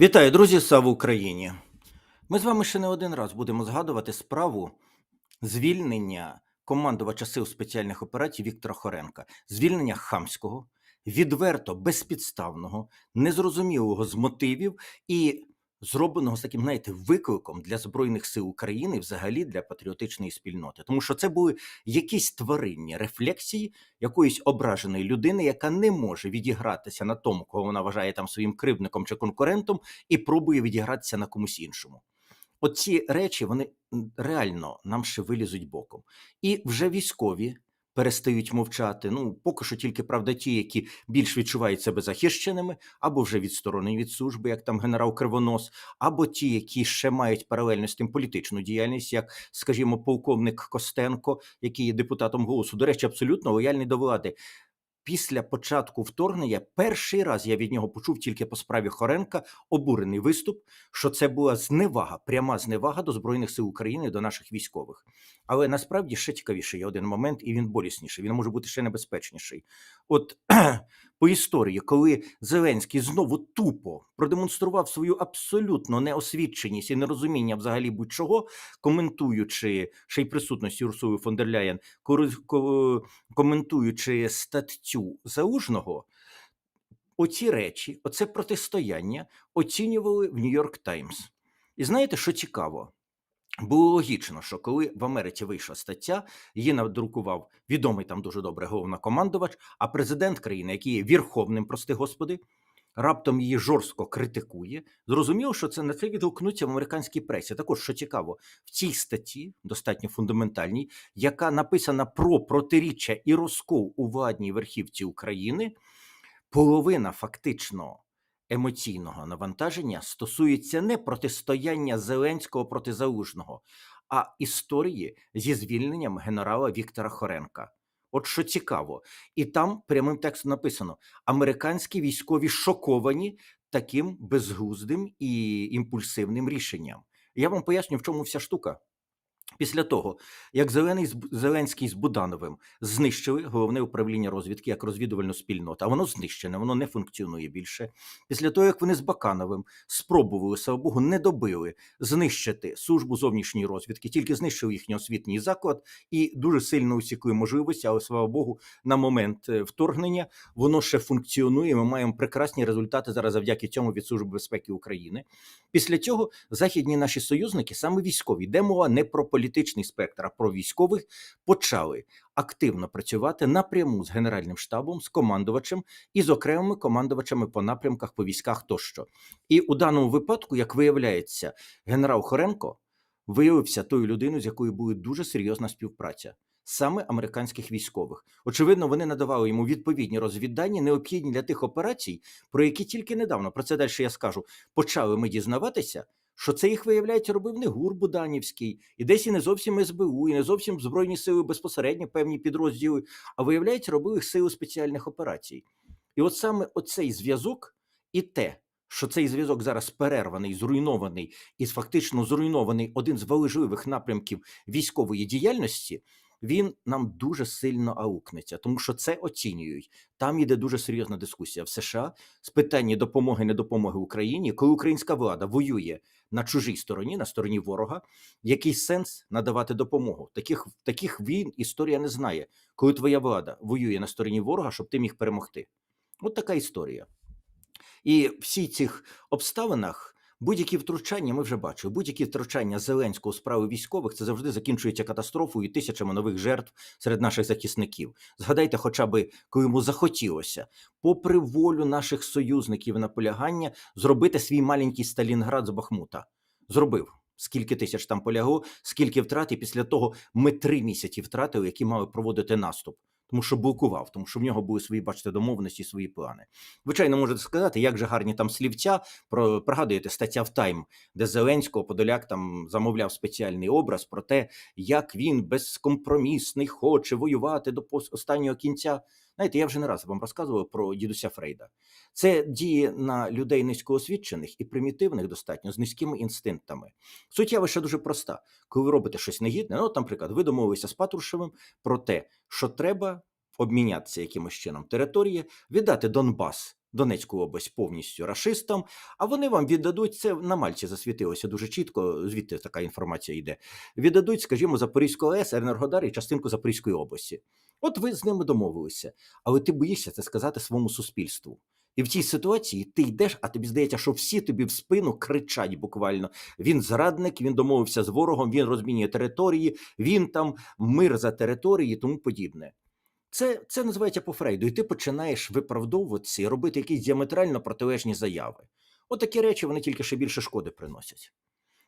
Вітаю, друзі! Слава Україні! Ми з вами ще не один раз будемо згадувати справу звільнення командувача сил спеціальних операцій Віктора Хоренка, звільнення хамського, відверто безпідставного, незрозумілого з мотивів і зробленого з таким, знаєте, викликом для Збройних сил України, взагалі для патріотичної спільноти. Тому що це були якісь тваринні рефлексії якоїсь ображеної людини, яка не може відігратися на тому, кого вона вважає там своїм кривдником чи конкурентом, і пробує відігратися на комусь іншому. Оці речі вони реально нам ще вилізуть боком. І вже військові перестають мовчати. Ну, поки що тільки правда, ті, які більш відчувають себе захищеними, або вже відсторонені від служби, як там генерал Кривонос, або ті, які ще мають паралельно з тим політичну діяльність, як, скажімо, полковник Костенко, який є депутатом голосу. До речі, абсолютно лояльний до влади. Після початку вторгнення перший раз я від нього почув тільки по справі Хоренка обурений виступ, що це була зневага, пряма зневага до Збройних сил України, до наших військових. Але насправді ще цікавіший є один момент, і він болісніший. Він може бути ще небезпечніший. От по історії, коли Зеленський знову тупо продемонстрував свою абсолютно неосвідченість і нерозуміння взагалі будь-чого, коментуючи ще й присутності Урсули фон дер Ляєн, коментуючи статтю Залужного, оці речі, оце протистояння оцінювали в Нью-Йорк Таймс. І знаєте, що цікаво? Було логічно, що коли в Америці вийшла стаття, її надрукував відомий там дуже добре головнокомандувач, а президент країни, який є вірховним, прости господи, раптом її жорстко критикує. Зрозуміло, що це на це відгукнуться в американській пресі. Також що цікаво, в цій статті, достатньо фундаментальній, яка написана про протиріччя і розкол у владній верхівці України, половина фактично емоційного навантаження стосується не протистояння Зеленського проти Залужного, а історії зі звільненням генерала Віктора Хоренка. От що цікаво, і там прямим текстом написано: американські військові шоковані таким безглуздим і імпульсивним рішенням. Я вам поясню, в чому вся штука. Після того, як Зелений Зеленський з Будановим знищили головне управління розвідки як розвідувальну спільноту, а воно знищене, воно не функціонує більше. Після того, як вони з Бакановим спробували, слава Богу, не добили знищити службу зовнішньої розвідки, тільки знищили їхній освітній заклад і дуже сильно усікли можливості, але слава Богу, на момент е, вторгнення воно ще функціонує. Ми маємо прекрасні результати зараз завдяки цьому від Служби безпеки України. Після цього західні наші союзники, саме військові, йде мова не про політичний спектр, а про військових, почали активно працювати напряму з генеральним штабом, з командувачем і з окремими командувачами по напрямках, по військах тощо. І у даному випадку, як виявляється, генерал Хоренко виявився тою людиною, з якою була дуже серйозна співпраця. Саме американських військових, очевидно, вони надавали йому відповідні розвіддані, необхідні для тих операцій, про які тільки недавно про це далі я скажу. Почали ми дізнаватися, що це їх виявляється робив не ГУР Буданівський, і десь і не зовсім СБУ, і не зовсім Збройні сили безпосередньо певні підрозділи, а виявляється, робив їх сили спеціальних операцій. І от саме оцей зв'язок і те, що цей зв'язок зараз перерваний, зруйнований і фактично зруйнований один з важливих напрямків військової діяльності. Він нам дуже сильно аукнеться, тому що це оцінюють. Там йде дуже серйозна дискусія в США з питання допомоги недопомоги Україні, коли українська влада воює на чужій стороні, на стороні ворога. Який сенс надавати допомогу? Таких таких війн історія не знає, коли твоя влада воює на стороні ворога, щоб ти міг перемогти. От така історія. І всі цих обставинах будь-які втручання ми вже бачили. Будь-які втручання Зеленського у справи військових це завжди закінчується катастрофою і тисячами нових жертв серед наших захисників. Згадайте, хоча би коли йому захотілося, попри волю наших союзників наполягання, зробити свій маленький Сталінград з Бахмута. Зробив. Скільки тисяч там полягло, скільки втрат, і після того ми три місяці втратили, які мали проводити наступ тому що блокував, тому що в нього були свої, бачите, домовленості, свої плани. Звичайно, можете сказати, як же гарні там слівця. Про пригадуєте стаття в Тайм, де Зеленського Подоляк там замовляв спеціальний образ про те, як він безкомпромісний хоче воювати до останнього кінця. Знаєте, я вже не раз вам розказував про дідуся Фрейда. Це діє на людей низькоосвічених і примітивних достатньо з низькими інстинктами. Суть явища дуже проста. Коли ви робите щось негідне, ну, там, наприклад, ви домовилися з Патрушевим про те, що треба обмінятися якимось чином території, віддати Донбас Донецьку область повністю рашистам, а вони вам віддадуть це на Мальці засвітилося дуже чітко, звідти така інформація йде. Віддадуть, скажімо, Запорізьку АЕС, Енергодар і частинку Запорізької області. От ви з ними домовилися, але ти боїшся це сказати своєму суспільству. І в цій ситуації ти йдеш, а тобі здається, що всі тобі в спину кричать буквально. Він зрадник, він домовився з ворогом, він розмінює території, він там мир за території тому подібне. Це, це називається по Фрейду, і ти починаєш виправдовуватися і робити якісь діаметрально протилежні заяви. От такі речі вони тільки ще більше шкоди приносять.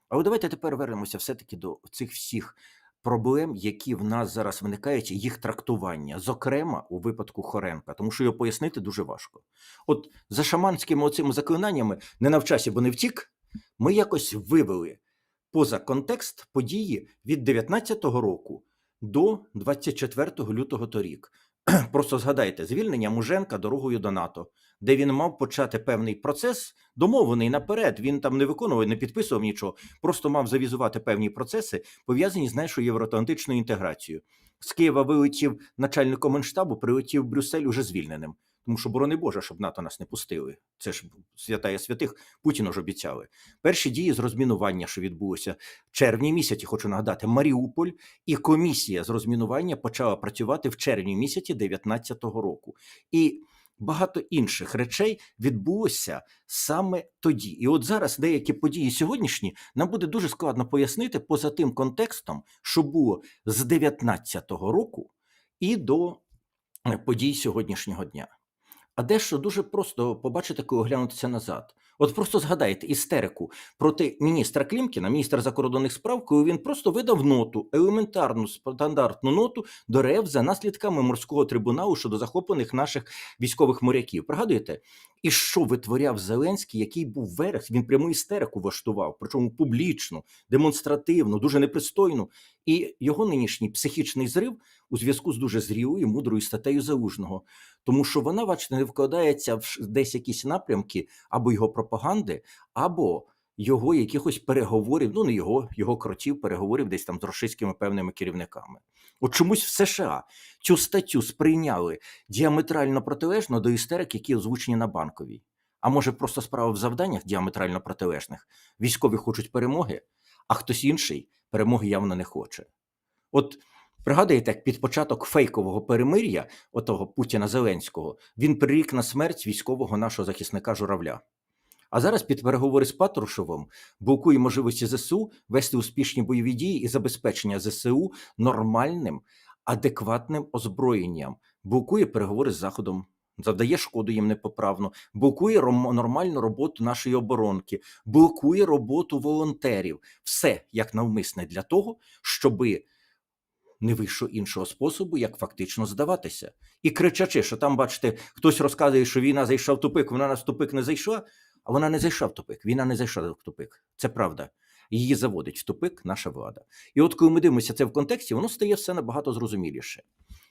Але давайте тепер вернемося все-таки до цих всіх проблем, які в нас зараз виникають, і їх трактування, зокрема у випадку Хоренка, тому що його пояснити дуже важко. От за шаманськими оцими заклинаннями не навчався, бо не втік, ми якось вивели поза контекст події від 19-го року до 24 лютого торік. Просто згадайте звільнення Муженка дорогою до НАТО, де він мав почати певний процес, домовлений наперед. Він там не виконував, не підписував нічого, просто мав завізувати певні процеси, пов'язані з нашою євроатлантичною інтеграцією. З Києва вилетів начальником Генштабу, прилетів в Брюссель уже звільненим. Тому що, борони Боже, щоб НАТО нас не пустили. Це ж святая святих Путіну ж обіцяли. Перші дії з розмінування, що відбулося в червні місяці, хочу нагадати, Маріуполь і комісія з розмінування почала працювати в червні місяці 2019 року. І багато інших речей відбулося саме тоді. І от зараз деякі події сьогоднішні нам буде дуже складно пояснити поза тим контекстом, що було з 2019 року і до е, подій сьогоднішнього дня. А дещо дуже просто побачити, коли оглянутися назад. От просто згадайте істерику проти міністра Клімкіна, міністра закордонних справ, коли він просто видав ноту, елементарну стандартну ноту до РФ за наслідками морського трибуналу щодо захоплених наших військових моряків. Пригадуєте? І що витворяв Зеленський, який був верх? Він пряму істерику влаштував, причому публічно, демонстративно, дуже непристойно. І його нинішній психічний зрив у зв'язку з дуже зрілою, мудрою статтею залужного, тому що вона, бачите, не вкладається в десь якісь напрямки або його пропаганди, або його якихось переговорів, ну не його, його кротів, переговорів десь там з російськими певними керівниками. От чомусь в США цю статтю сприйняли діаметрально протилежно до істерик, які озвучені на банковій. А може, просто справа в завданнях діаметрально протилежних. Військові хочуть перемоги, а хтось інший перемоги явно не хоче. От пригадуєте, як під початок фейкового перемир'я, отого Путіна Зеленського, він прирік на смерть військового нашого захисника Журавля. А зараз під переговори з Патрушевим блокує можливості ЗСУ вести успішні бойові дії і забезпечення ЗСУ нормальним, адекватним озброєнням, блокує переговори з Заходом, завдає шкоду їм непоправно, блокує нормальну роботу нашої оборонки, блокує роботу волонтерів. Все як навмисне для того, щоби не вийшло іншого способу, як фактично здаватися. І кричачи, що там, бачите, хтось розказує, що війна зайшла в тупик, вона нас в тупик не зайшла, а вона не зайшла в тупик. Війна не зайшла в тупик. Це правда. Її заводить в тупик наша влада. І от коли ми дивимося це в контексті, воно стає все набагато зрозуміліше.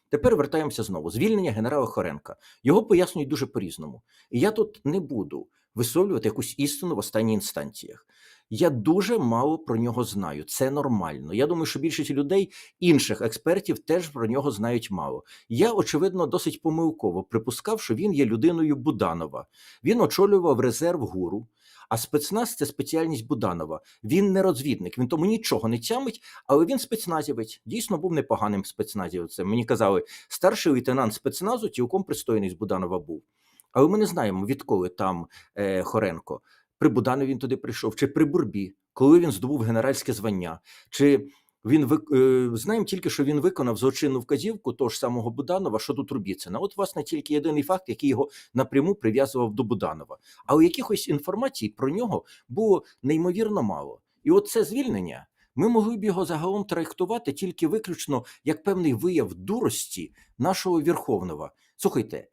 Тепер вертаємося знову. Звільнення генерала Хоренка. Його пояснюють дуже по-різному. І я тут не буду висловлювати якусь істину в останніх інстанціях. Я дуже мало про нього знаю. Це нормально. Я думаю, що більшість людей, інших експертів, теж про нього знають мало. Я, очевидно, досить помилково припускав, що він є людиною Буданова. Він очолював резерв гуру. А спецназ це спеціальність Буданова. Він не розвідник, він тому нічого не тямить, але він спецназівець. Дійсно був непоганим спецназівцем. Мені казали, старший лейтенант спецназу цілком пристойний з Буданова був. Але ми не знаємо, відколи там е, Хоренко. При Буданові він туди прийшов, чи при Бурбі, коли він здобув генеральське звання, чи він вик- е, знаємо тільки, що він виконав злочинну вказівку того ж самого Буданова щодо Трубіцина. От, власне, тільки єдиний факт, який його напряму прив'язував до Буданова. Але якихось інформацій про нього було неймовірно мало. І от це звільнення. Ми могли б його загалом трактувати тільки виключно як певний вияв дурості нашого Верховного. Слухайте,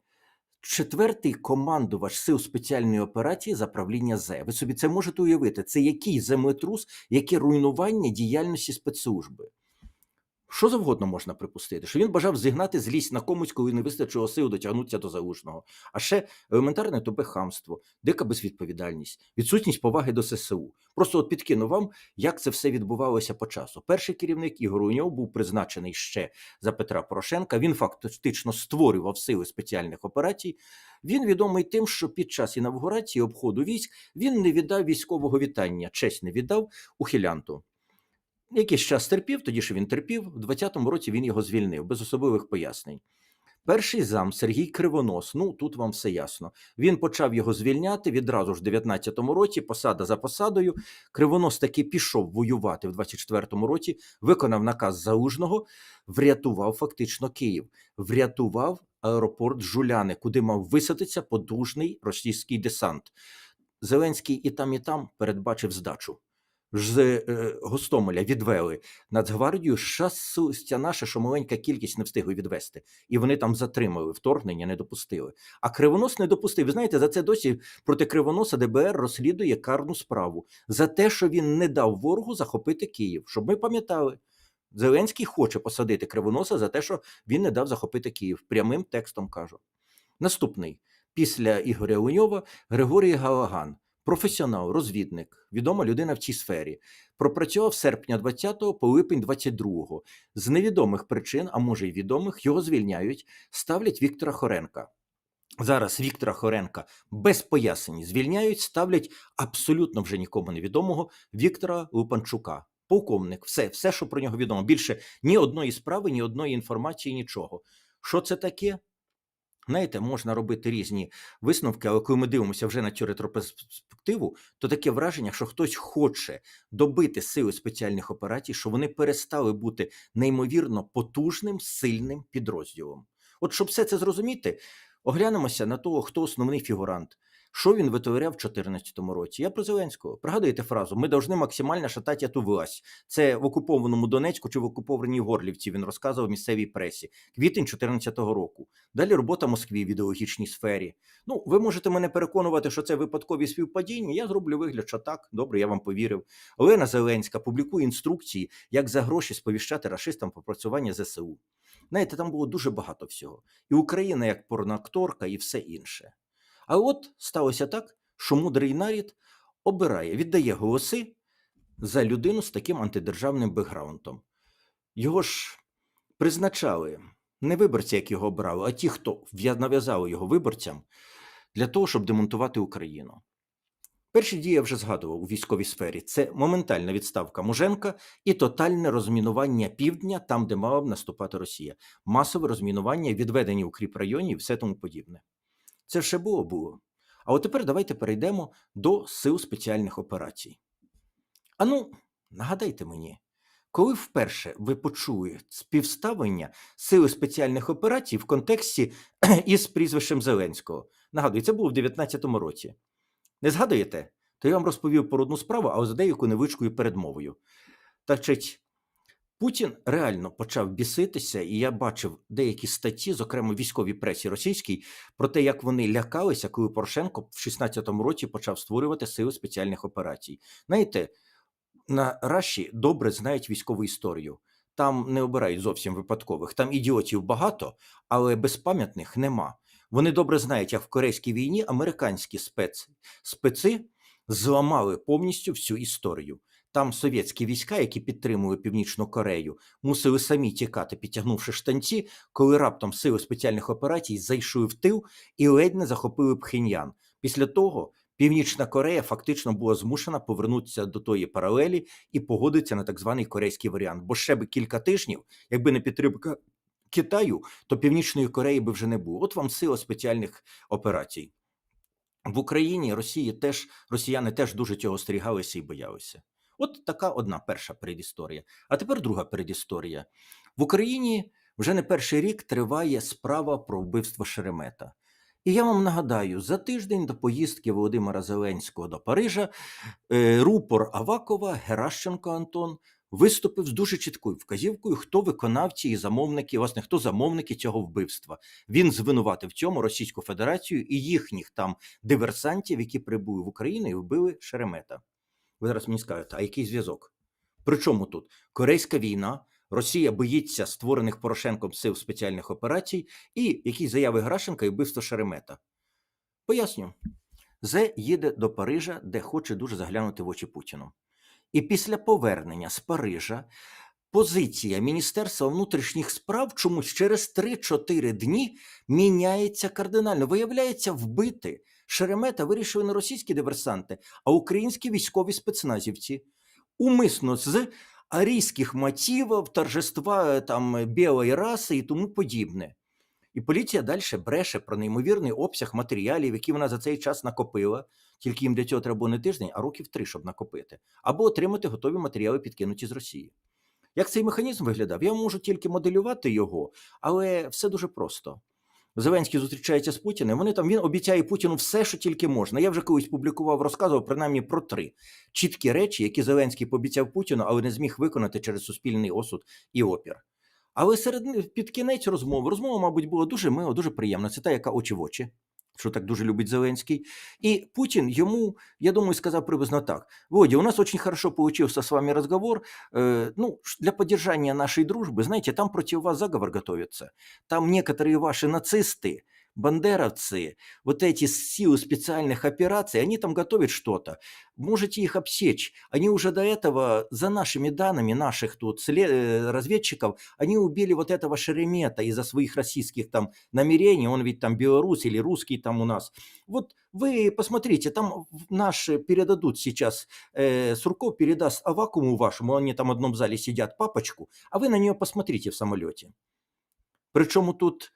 четвертий командувач сил спеціальної операції за правління З. Ви собі це можете уявити? Це який землетрус, яке руйнування діяльності спецслужби. Що завгодно можна припустити, що він бажав зігнати злість на комусь, коли не вистачило сил дотягнутися до залужного. А ще елементарне тупе хамство, дика безвідповідальність, відсутність поваги до ССУ. Просто от підкину вам, як це все відбувалося по часу. Перший керівник Ігор Уньов був призначений ще за Петра Порошенка. Він фактично створював сили спеціальних операцій. Він відомий тим, що під час інавгурації обходу військ він не віддав військового вітання, честь не віддав ухилянту. Якийсь час терпів, тоді що він терпів, в 20-му році він його звільнив без особливих пояснень. Перший зам Сергій Кривонос, ну тут вам все ясно. Він почав його звільняти відразу ж в 19-му році, посада за посадою. Кривонос таки пішов воювати в 24-му році, виконав наказ Залужного, врятував фактично Київ, врятував аеропорт Жуляни, куди мав висадитися потужний російський десант. Зеленський і там, і там передбачив здачу. З е, Гостомеля відвели Нацгвардію щастя наше, що маленька кількість не встигли відвести, і вони там затримали вторгнення, не допустили. А кривонос не допустив. Ви знаєте, за це досі проти кривоноса ДБР розслідує карну справу за те, що він не дав ворогу захопити Київ. Щоб ми пам'ятали, Зеленський хоче посадити кривоноса за те, що він не дав захопити Київ. Прямим текстом кажу. Наступний після Ігоря Уньова Григорій Галаган. Професіонал, розвідник, відома людина в цій сфері. Пропрацював серпня 20-го по липень 22-го. З невідомих причин, а може й відомих, його звільняють, ставлять Віктора Хоренка. Зараз Віктора Хоренка без пояснень звільняють, ставлять абсолютно вже нікому невідомого Віктора Лупанчука. Полковник, все, все, що про нього відомо. Більше ні одної справи, ні одної інформації, нічого. Що це таке? Знаєте, можна робити різні висновки, але коли ми дивимося вже на цю ретроспективу, то таке враження, що хтось хоче добити сили спеціальних операцій, що вони перестали бути неймовірно потужним, сильним підрозділом. От щоб все це зрозуміти, оглянемося на того, хто основний фігурант. Що він витворяв в 2014 році? Я про Зеленського. Пригадуєте фразу: ми повинні максимально шатати эту власть. Це в окупованому Донецьку чи в окупованій Горлівці. Він розказував місцевій пресі. Квітень 2014 року. Далі робота Москві в ідеологічній сфері. Ну, ви можете мене переконувати, що це випадкові співпадіння. Я зроблю вигляд, що так. Добре, я вам повірив. Олена Зеленська публікує інструкції, як за гроші сповіщати рашистам попрацювання ЗСУ. Знаєте, там було дуже багато всього. І Україна як порноакторка, і все інше. А от сталося так, що мудрий нарід обирає, віддає голоси за людину з таким антидержавним бекграундом. Його ж призначали не виборці, як його обрали, а ті, хто нав'язали його виборцям для того, щоб демонтувати Україну. Перші дії я вже згадував у військовій сфері: це моментальна відставка Муженка і тотальне розмінування півдня, там, де мала б наступати Росія, масове розмінування, відведення укріп районів і все тому подібне. Це ще було було. А от тепер давайте перейдемо до сил спеціальних операцій. Ану, нагадайте мені, коли вперше ви почули співставлення сили спеціальних операцій в контексті із прізвищем Зеленського? Нагадую, це було в 2019 році. Не згадуєте? То я вам розповів про одну справу, а з деяку невичкою передмовою. Значить, Путін реально почав біситися, і я бачив деякі статті, зокрема військовій пресі російській, про те, як вони лякалися, коли Порошенко в 16-му році почав створювати сили спеціальних операцій. Знаєте, на Раші добре знають військову історію. Там не обирають зовсім випадкових. Там ідіотів багато, але безпам'ятних нема. Вони добре знають, як в Корейській війні американські спец, специ зламали повністю всю історію. Там совєтські війська, які підтримували Північну Корею, мусили самі тікати, підтягнувши штанці, коли раптом сили спеціальних операцій зайшли в тил і ледь не захопили Пхеньян. Після того Північна Корея фактично була змушена повернутися до тої паралелі і погодитися на так званий корейський варіант. Бо ще би кілька тижнів, якби не підтримка Китаю, то Північної Кореї би вже не було. От вам сила спеціальних операцій. В Україні Росії теж росіяни теж дуже цього остерігалися і боялися. От така одна перша передісторія. А тепер друга передісторія. В Україні вже не перший рік триває справа про вбивство Шеремета. І я вам нагадаю, за тиждень до поїздки Володимира Зеленського до Парижа е, рупор Авакова Геращенко Антон виступив з дуже чіткою вказівкою, хто виконавці і замовники, власне, хто замовники цього вбивства. Він звинуватив в цьому Російську Федерацію і їхніх там диверсантів, які прибули в Україну і вбили Шеремета. Ви зараз мені скажете, а який зв'язок? При чому тут? Корейська війна, Росія боїться створених Порошенком сил спеціальних операцій і якісь заяви Грашенка і вбивство Шеремета. Поясню. Зе їде до Парижа, де хоче дуже заглянути в очі Путіну. І після повернення з Парижа позиція Міністерства внутрішніх справ чомусь через 3-4 дні міняється кардинально. Виявляється, вбити Шеремета вирішили не російські диверсанти, а українські військові спецназівці. Умисно з арійських мотивів, торжества е, там білої раси і тому подібне. І поліція далі бреше про неймовірний обсяг матеріалів, які вона за цей час накопила. Тільки їм для цього треба не тиждень, а років три, щоб накопити, або отримати готові матеріали, підкинуті з Росії. Як цей механізм виглядав? Я можу тільки моделювати його, але все дуже просто. Зеленський зустрічається з Путіним. Вони там він обіцяє Путіну все, що тільки можна. Я вже колись публікував, розказував принаймні про три чіткі речі, які Зеленський пообіцяв Путіну, але не зміг виконати через суспільний осуд і опір. Але серед під кінець розмови розмова, мабуть, була дуже мила, дуже приємна. Це та, яка очі в очі, що так дуже любить Зеленський. І Путін йому, я думаю, сказав приблизно так: Водя, у нас очень хорошо получился с вами разговор. Э, ну, ш- для поддержания нашей дружбы, знаете, там против вас заговор готовится. Там некоторые ваши нацисты, бандеровцы, вот эти силы специальных операций, они там готовят что-то. Можете их обсечь. Они уже до этого, за нашими данными наших тут э, разведчиков, они убили вот этого Шеремета из-за своих российских там намерений. Он ведь там белорус или русский там у нас. Вот вы посмотрите, там наши передадут сейчас, э, Сурков передаст Авакуму вашему, они там в одном зале сидят, папочку, а вы на нее посмотрите в самолете. Причому тут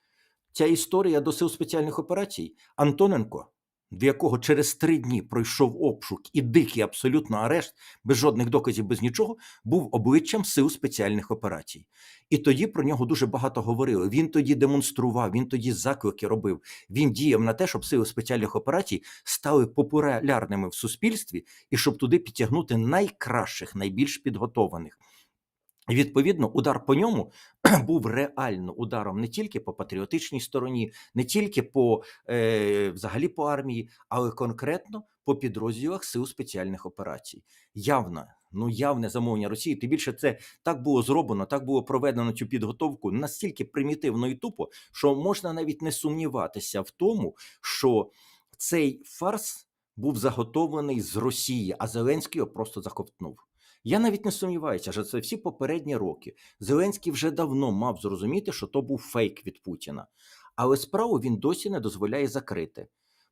ця історія до сил спеціальних операцій Антоненко, в якого через три дні пройшов обшук і дикий абсолютно арешт, без жодних доказів, без нічого, був обличчям сил спеціальних операцій. І тоді про нього дуже багато говорили. Він тоді демонстрував, він тоді заклики робив. Він діяв на те, щоб сили спеціальних операцій стали популярними в суспільстві і щоб туди підтягнути найкращих, найбільш підготованих. Відповідно, удар по ньому був реально ударом не тільки по патріотичній стороні, не тільки по е, взагалі по армії, але конкретно по підрозділах сил спеціальних операцій. Явно, ну явне замовлення Росії. Тим більше це так було зроблено, так було проведено цю підготовку настільки примітивно і тупо, що можна навіть не сумніватися в тому, що цей фарс був заготовлений з Росії, а Зеленський його просто захоптнув. Я навіть не сумніваюся, що це всі попередні роки. Зеленський вже давно мав зрозуміти, що то був фейк від Путіна. Але справу він досі не дозволяє закрити,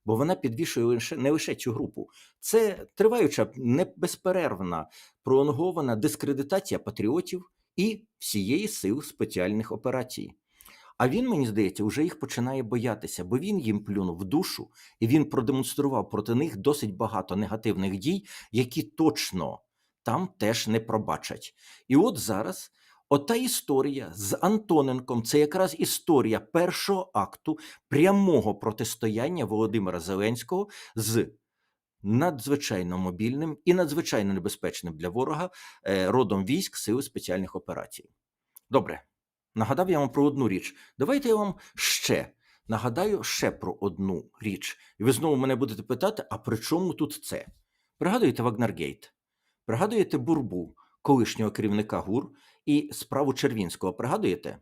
бо вона підвішує лише не лише цю групу. Це триваюча, безперервна, пролонгована дискредитація патріотів і всієї сил спеціальних операцій. А він, мені здається, вже їх починає боятися, бо він їм плюнув в душу, і він продемонстрував проти них досить багато негативних дій, які точно там теж не пробачать. І от зараз ота історія з Антоненком це якраз історія першого акту прямого протистояння Володимира Зеленського з надзвичайно мобільним і надзвичайно небезпечним для ворога е, родом військ Сили спеціальних операцій. Добре, нагадав я вам про одну річ. Давайте я вам ще нагадаю ще про одну річ. І ви знову мене будете питати: а при чому тут це? Пригадуєте Вагнергейт? Пригадуєте Бурбу, колишнього керівника ГУР, і справу Червінського? Пригадуєте?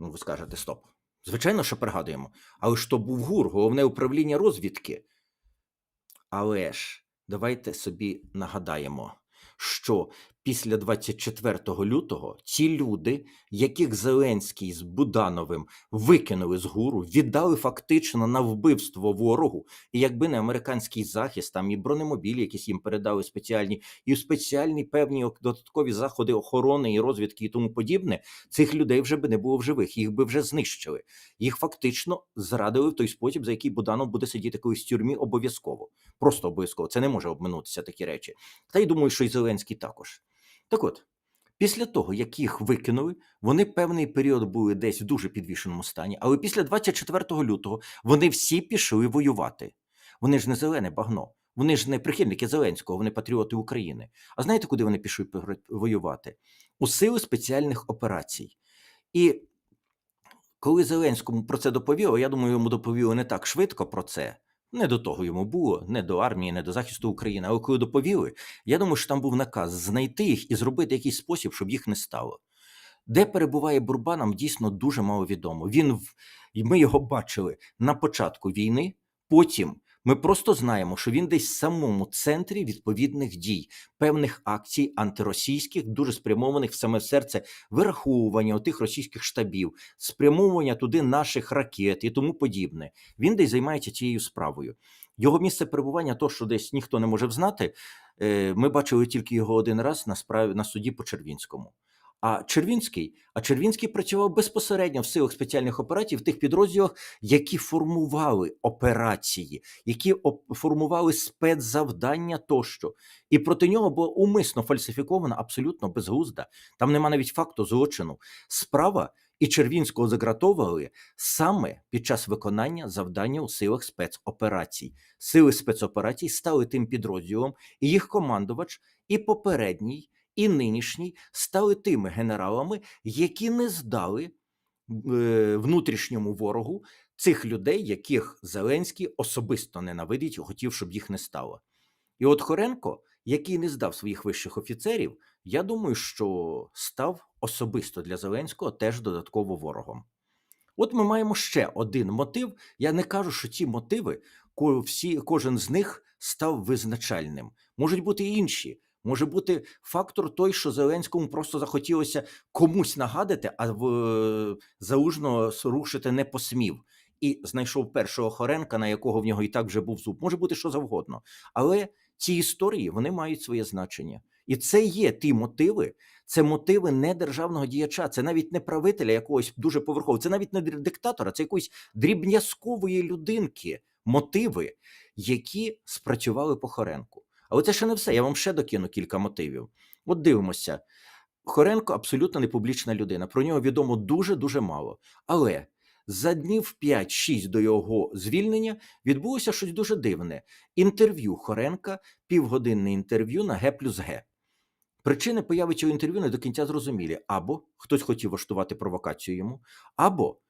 Ну, ви скажете, стоп. Звичайно, що пригадуємо. Але ж то був ГУР, головне управління розвідки. Але ж давайте собі нагадаємо, що після 24 лютого ці люди, яких Зеленський з Будановим викинули з гуру, віддали фактично на вбивство ворогу. І якби не американський захист, там і бронемобілі, якісь їм передали спеціальні, і спеціальні певні додаткові заходи охорони і розвідки і тому подібне, цих людей вже би не було в живих, їх би вже знищили. Їх фактично зрадили в той спосіб, за який Буданов буде сидіти колись в тюрмі обов'язково. Просто обов'язково. Це не може обминутися такі речі. Та й думаю, що і Зеленський також. Так от, після того, як їх викинули, вони певний період були десь в дуже підвішеному стані, але після 24 лютого вони всі пішли воювати. Вони ж не зелене багно. Вони ж не прихильники Зеленського, вони патріоти України. А знаєте, куди вони пішли воювати? У сили спеціальних операцій. І коли Зеленському про це доповіли, я думаю, йому доповіли не так швидко про це. Не до того йому було, не до армії, не до захисту України. Але коли доповіли, я думаю, що там був наказ знайти їх і зробити якийсь спосіб, щоб їх не стало. Де перебуває Бурба, нам дійсно дуже мало відомо. Він Ми його бачили на початку війни, потім ми просто знаємо, що він десь в самому центрі відповідних дій, певних акцій антиросійських, дуже спрямованих в саме серце вираховування тих російських штабів, спрямовування туди наших ракет і тому подібне. Він десь займається цією справою. Його місце перебування, то що десь ніхто не може взнати. е, Ми бачили тільки його один раз на справі на суді по Червінському. А Червінський, а Червінський працював безпосередньо в силах спеціальних операцій в тих підрозділах, які формували операції, які формували спецзавдання тощо. І проти нього було умисно фальсифікована абсолютно безглузда. Там нема навіть факту злочину. Справа і Червінського загратовували саме під час виконання завдання у силах спецоперацій. Сили спецоперацій стали тим підрозділом, і їх командувач, і попередній, і нинішній стали тими генералами, які не здали е, внутрішньому ворогу цих людей, яких Зеленський особисто ненавидить хотів, щоб їх не стало. І от Хоренко, який не здав своїх вищих офіцерів, я думаю, що став особисто для Зеленського теж додатково ворогом. От ми маємо ще один мотив. Я не кажу, що ці мотиви, всі, кожен з них став визначальним. Можуть бути інші. Може бути фактор той, що Зеленському просто захотілося комусь нагадати, а в залужно рушити не посмів. І знайшов першого Хоренка, на якого в нього і так вже був зуб. Може бути що завгодно. Але ці історії вони мають своє значення. І це є ті мотиви, це мотиви не державного діяча, це навіть не правителя якогось дуже поверхового, це навіть не диктатора, це якоїсь дрібнязкової людинки, мотиви, які спрацювали по Хоренку. Але це ще не все. Я вам ще докину кілька мотивів. От дивимося. Хоренко абсолютно не публічна людина. Про нього відомо дуже дуже мало. Але за днів 5-6 до його звільнення відбулося щось дуже дивне. Інтерв'ю Хоренка, півгодинне інтерв'ю на Г плюс Г. Причини появи цього інтерв'ю не до кінця зрозумілі. Або хтось хотів влаштувати провокацію йому, або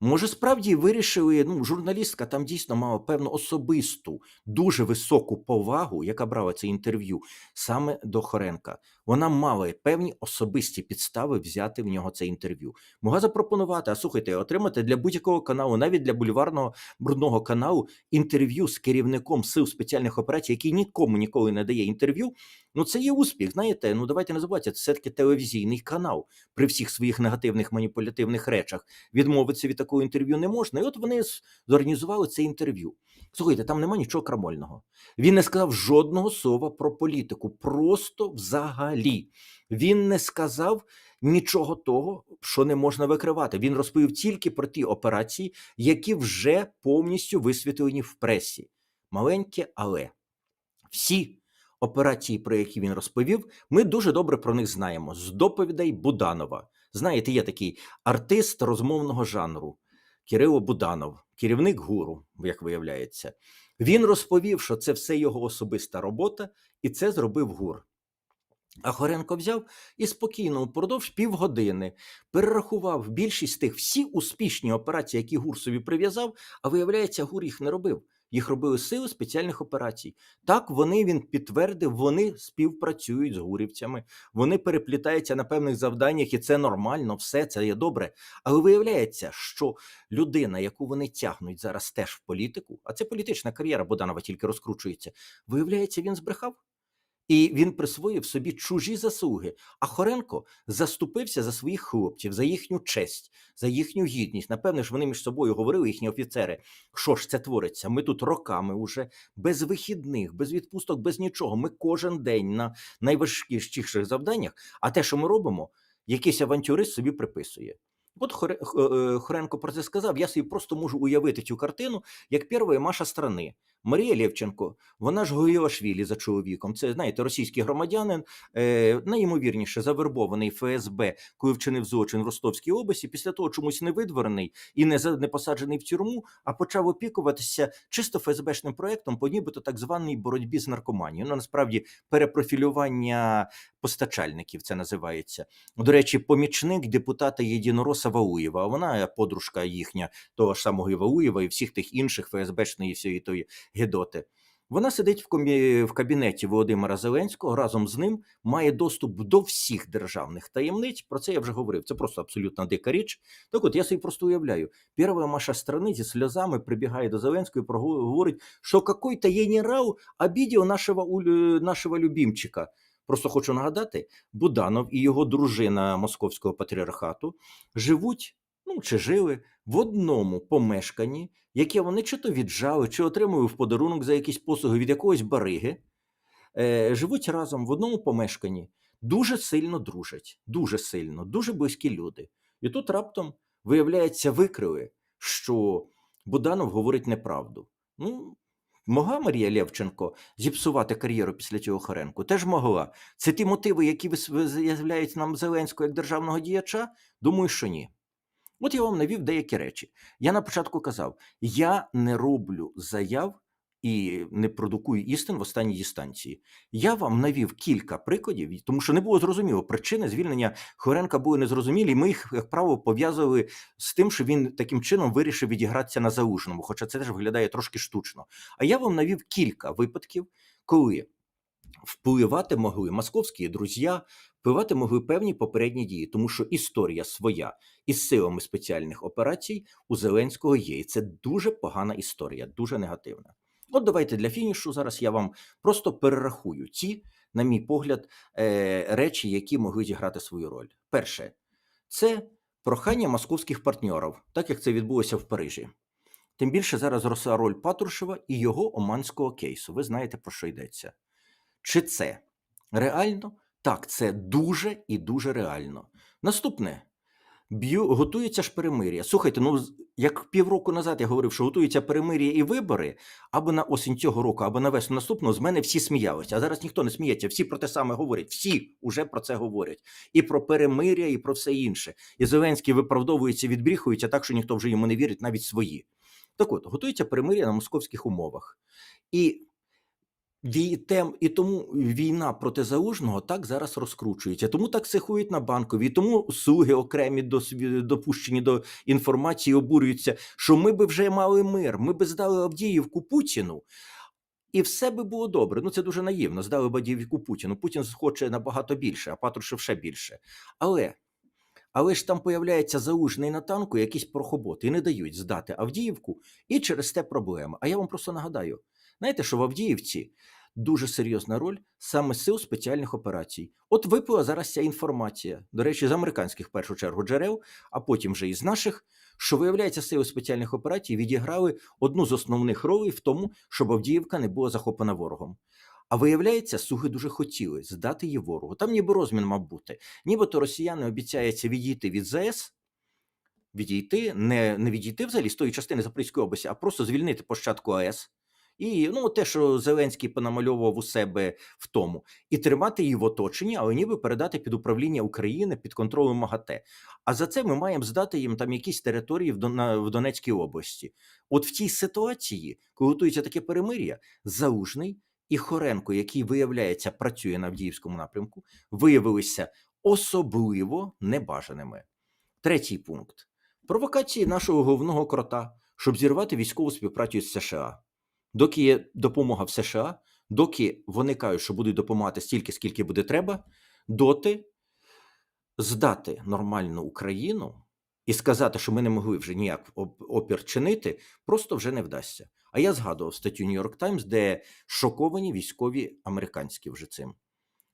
Може, справді вирішили, ну, журналістка там дійсно мала певну особисту, дуже високу повагу, яка брала це інтерв'ю саме до Хоренка. Вона мала певні особисті підстави взяти в нього це інтерв'ю. Могла запропонувати, а слухайте, отримати для будь-якого каналу, навіть для бульварного брудного каналу, інтерв'ю з керівником сил спеціальних операцій, який нікому ніколи не дає інтерв'ю. Ну, це є успіх. Знаєте, ну давайте не забувати, це все-таки телевізійний канал при всіх своїх негативних маніпулятивних речах відмовитися від такого інтерв'ю не можна. І от вони зорганізували це інтерв'ю. Слухайте, там нема нічого крамольного. Він не сказав жодного слова про політику, просто взагалі. Він не сказав нічого того, що не можна викривати. Він розповів тільки про ті операції, які вже повністю висвітлені в пресі. Маленьке, але всі операції, про які він розповів, ми дуже добре про них знаємо з доповідей Буданова. Знаєте, є такий артист розмовного жанру Кирило Буданов, керівник гуру, як виявляється. Він розповів, що це все його особиста робота, і це зробив гур. А Хоренко взяв і спокійно упродовж півгодини перерахував більшість тих всі успішні операції, які ГУР собі прив'язав, а виявляється, ГУР їх не робив. Їх робили сили спеціальних операцій. Так вони він підтвердив, вони співпрацюють з гурівцями, вони переплітаються на певних завданнях, і це нормально, все це є добре. Але виявляється, що людина, яку вони тягнуть зараз теж в політику, а це політична кар'єра Боданова тільки розкручується. Виявляється, він збрехав. І він присвоїв собі чужі заслуги. А Хоренко заступився за своїх хлопців, за їхню честь, за їхню гідність. Напевне ж, вони між собою говорили, їхні офіцери. Що ж це твориться? Ми тут роками уже без вихідних, без відпусток, без нічого. Ми кожен день на найважкіших завданнях. А те, що ми робимо, якийсь авантюрист собі приписує. От е, Хоренко про це сказав. Я собі просто можу уявити цю картину як перша Маша страни. Марія Лєвченко, вона ж Гоїлашвілі за чоловіком. Це знаєте, російський громадянин, е, найімовірніше завербований ФСБ, коли вчинив злочин в Ростовській області. Після того чомусь не видворений і не за- не посаджений в тюрму, а почав опікуватися чисто ФСБшним проектом по нібито так званій боротьбі з наркоманією. Ну насправді перепрофілювання постачальників це називається. До речі, помічник депутата Єдинороса Вауєва. Вона подружка їхня того ж самого і Вауєва і всіх тих інших ФСБшної всієї тої Гедоти. Вона сидить в, комі... в кабінеті Володимира Зеленського разом з ним має доступ до всіх державних таємниць. Про це я вже говорив. Це просто абсолютно дика річ. Так от я собі просто уявляю, перша Маша страни зі сльозами прибігає до Зеленського і говорить, що какой-то генерал обидів нашого, нашого любімчика. Просто хочу нагадати, Буданов і його дружина московського патріархату живуть, ну чи жили в одному помешканні, яке вони чи то віджали, чи отримують в подарунок за якісь послуги від якогось бариги, е, живуть разом в одному помешканні, дуже сильно дружать, дуже сильно, дуже близькі люди. І тут раптом, виявляється, викрили, що Буданов говорить неправду. Ну, могла Марія Левченко зіпсувати кар'єру після цього Хоренку? Теж могла. Це ті мотиви, які виявляють нам Зеленського як державного діяча? Думаю, що ні. От я вам навів деякі речі. Я на початку казав: я не роблю заяв і не продукую істин в останній дистанції. Я вам навів кілька прикладів, тому що не було зрозуміло. Причини звільнення Хоренка були незрозумілі. Ми їх, як правило, пов'язували з тим, що він таким чином вирішив відігратися на залужному, хоча це теж виглядає трошки штучно. А я вам навів кілька випадків, коли впливати могли московські друзі, впливати могли певні попередні дії, тому що історія своя із силами спеціальних операцій у Зеленського є. І це дуже погана історія, дуже негативна. От давайте для фінішу зараз я вам просто перерахую ті, на мій погляд, е, речі, які могли зіграти свою роль. Перше, це прохання московських партнерів, так як це відбулося в Парижі. Тим більше зараз росла роль Патрушева і його оманського кейсу. Ви знаєте, про що йдеться. Чи це реально? Так, це дуже і дуже реально. Наступне. Б'ю, готується ж перемир'я. Слухайте, ну як півроку назад я говорив, що готується перемир'я і вибори, або на осінь цього року, або на весну наступного, з мене всі сміялися. А зараз ніхто не сміється, всі про те саме говорять. Всі вже про це говорять. І про перемир'я, і про все інше. І Зеленський виправдовується, відбріхується так, що ніхто вже йому не вірить, навіть свої. Так от, готується перемир'я на московських умовах. І тем, і тому війна проти залужного так зараз розкручується. Тому так сихують на банкові, тому слуги окремі досві- допущені до інформації, обурюються, що ми би вже мали мир, ми би здали Авдіївку Путіну. І все би було добре. Ну це дуже наївно. Здали б Авдіївку Путіну. Путін хоче набагато більше, а Патрушев ще більше. Але, але ж там появляється залужний на танку якісь прохоботи і не дають здати Авдіївку, і через те проблема. А я вам просто нагадаю: знаєте, що в Авдіївці дуже серйозна роль саме сил спеціальних операцій. От виплила зараз ця інформація, до речі, з американських в першу чергу джерел, а потім вже і з наших, що виявляється, сили спеціальних операцій відіграли одну з основних ролей в тому, щоб Авдіївка не була захоплена ворогом. А виявляється, суги дуже хотіли здати її ворогу. Там ніби розмін мав бути. Нібито росіяни обіцяються відійти від ЗАЕС, відійти, не, не відійти взагалі з тої частини Запорізької області, а просто звільнити площадку АЕС. І ну, те, що Зеленський понамальовував у себе в тому, і тримати її в оточенні, але ніби передати під управління України під контролем МАГАТЕ. А за це ми маємо здати їм там якісь території в, в Донецькій області. От в тій ситуації, коли готується таке перемир'я, Залужний і Хоренко, який виявляється, працює на Авдіївському напрямку, виявилися особливо небажаними. Третій пункт: провокації нашого головного крота, щоб зірвати військову співпрацю з США. Доки є допомога в США, доки вони кажуть, що будуть допомагати стільки, скільки буде треба, доти здати нормальну Україну і сказати, що ми не могли вже ніяк оп- опір чинити, просто вже не вдасться. А я згадував статтю York Times, де шоковані військові американські вже цим.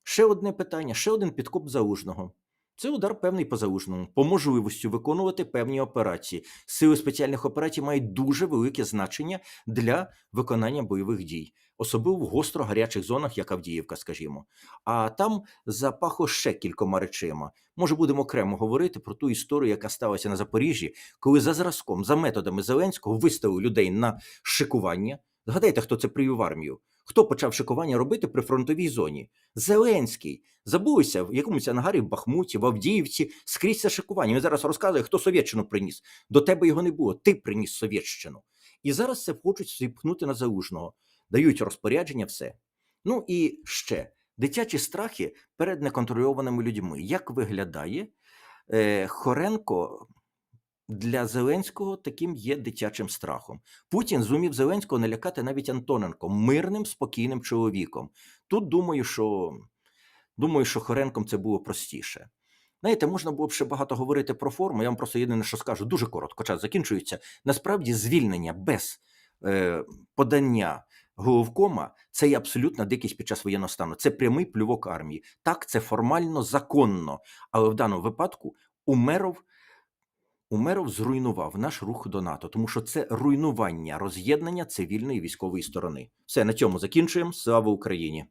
Ще одне питання, ще один підкоп залужного. Це удар певний по залужному, по можливості виконувати певні операції. Сили спеціальних операцій мають дуже велике значення для виконання бойових дій, особливо в гостро гарячих зонах, як Авдіївка, скажімо. А там запахло ще кількома речима. Може, будемо окремо говорити про ту історію, яка сталася на Запоріжжі, коли за зразком, за методами Зеленського виставили людей на шикування. Згадайте, хто це привів армію. Хто почав шикування робити при фронтовій зоні? Зеленський. Забулися в якомусь ангарі в Бахмуті, в Авдіївці, скрізь це шикування. Він зараз розказує, хто Совєтщину приніс. До тебе його не було. Ти приніс Совєтщину. І зараз це хочуть зіпхнути на залужного. Дають розпорядження, все. Ну і ще дитячі страхи перед неконтрольованими людьми. Як виглядає е, Хоренко для Зеленського таким є дитячим страхом. Путін зумів Зеленського налякати навіть Антоненко мирним, спокійним чоловіком. Тут думаю, що думаю, що Хоренком це було простіше. Знаєте, можна було б ще багато говорити про форму. Я вам просто єдине, що скажу, дуже коротко, час закінчується. Насправді, звільнення без е, подання головкома це є абсолютна дикість під час воєнного стану. Це прямий плювок армії. Так, це формально законно, але в даному випадку Умеров. Умеров зруйнував наш рух до НАТО, тому що це руйнування роз'єднання цивільної військової сторони. Все на цьому закінчуємо. Слава Україні!